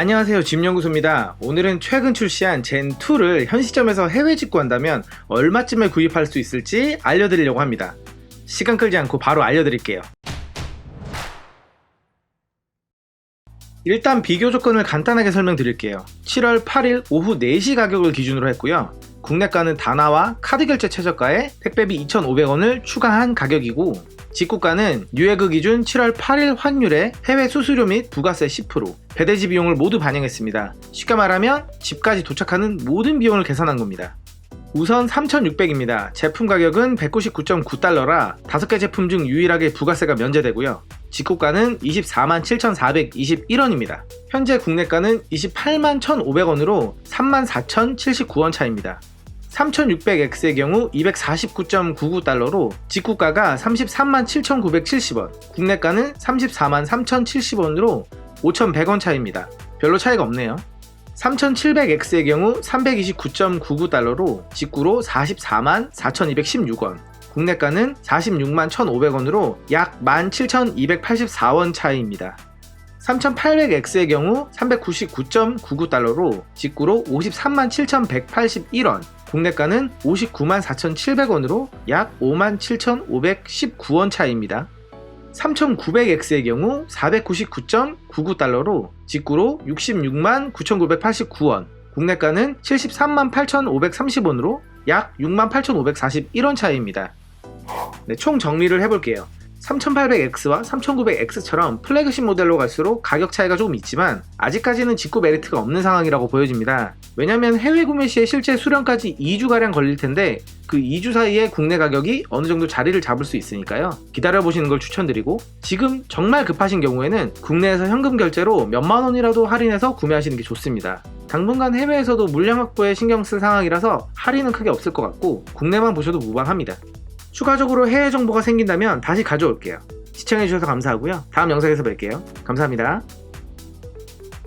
안녕하세요. 짐연구소입니다. 오늘은 최근 출시한 젠2를 현 시점에서 해외 직구한다면 얼마쯤에 구입할 수 있을지 알려드리려고 합니다. 시간 끌지 않고 바로 알려드릴게요. 일단 비교 조건을 간단하게 설명드릴게요. 7월 8일 오후 4시 가격을 기준으로 했고요. 국내가는 다나와 카드 결제 최저가에 택배비 2,500원을 추가한 가격이고 직구가는 유예그 기준 7월 8일 환율에 해외 수수료 및 부가세 10% 배대지 비용을 모두 반영했습니다. 쉽게 말하면 집까지 도착하는 모든 비용을 계산한 겁니다. 우선 3,600입니다. 제품 가격은 199.9달러라 5개 제품 중 유일하게 부가세가 면제되고요. 직구가는 24만 7,421원입니다. 현재 국내가는 28만 1,500원으로 3만 4,079원 차입니다. 3600X의 경우 249.99달러로 직구가가 33만 7,970원, 국내가는 34만 3,070원으로 5,100원 차입니다. 별로 차이가 없네요. 3700X의 경우 329.99달러로 직구로 44만 4,216원, 국내가는 46만 1,500원으로 약 17,284원 차이입니다. 3800X의 경우 399.99달러로 직구로 53만 7,181원, 국내가는 59만 4,700원으로 약 5만 7,519원 차이입니다. 3900X의 경우 499.99달러로 직구로 66만 9,989원, 국내가는 73만 8,530원으로 약 6만 8,541원 차이입니다. 네, 총 정리를 해볼게요. 3800X와 3900X처럼 플래그십 모델로 갈수록 가격 차이가 조금 있지만 아직까지는 직구 메리트가 없는 상황이라고 보여집니다. 왜냐면 해외 구매 시에 실제 수량까지 2주가량 걸릴 텐데 그 2주 사이에 국내 가격이 어느 정도 자리를 잡을 수 있으니까요. 기다려보시는 걸 추천드리고 지금 정말 급하신 경우에는 국내에서 현금 결제로 몇만 원이라도 할인해서 구매하시는 게 좋습니다. 당분간 해외에서도 물량 확보에 신경 쓸 상황이라서 할인은 크게 없을 것 같고 국내만 보셔도 무방합니다. 추가적으로 해외 정보가 생긴다면 다시 가져올게요. 시청해주셔서 감사하고요. 다음 영상에서 뵐게요. 감사합니다.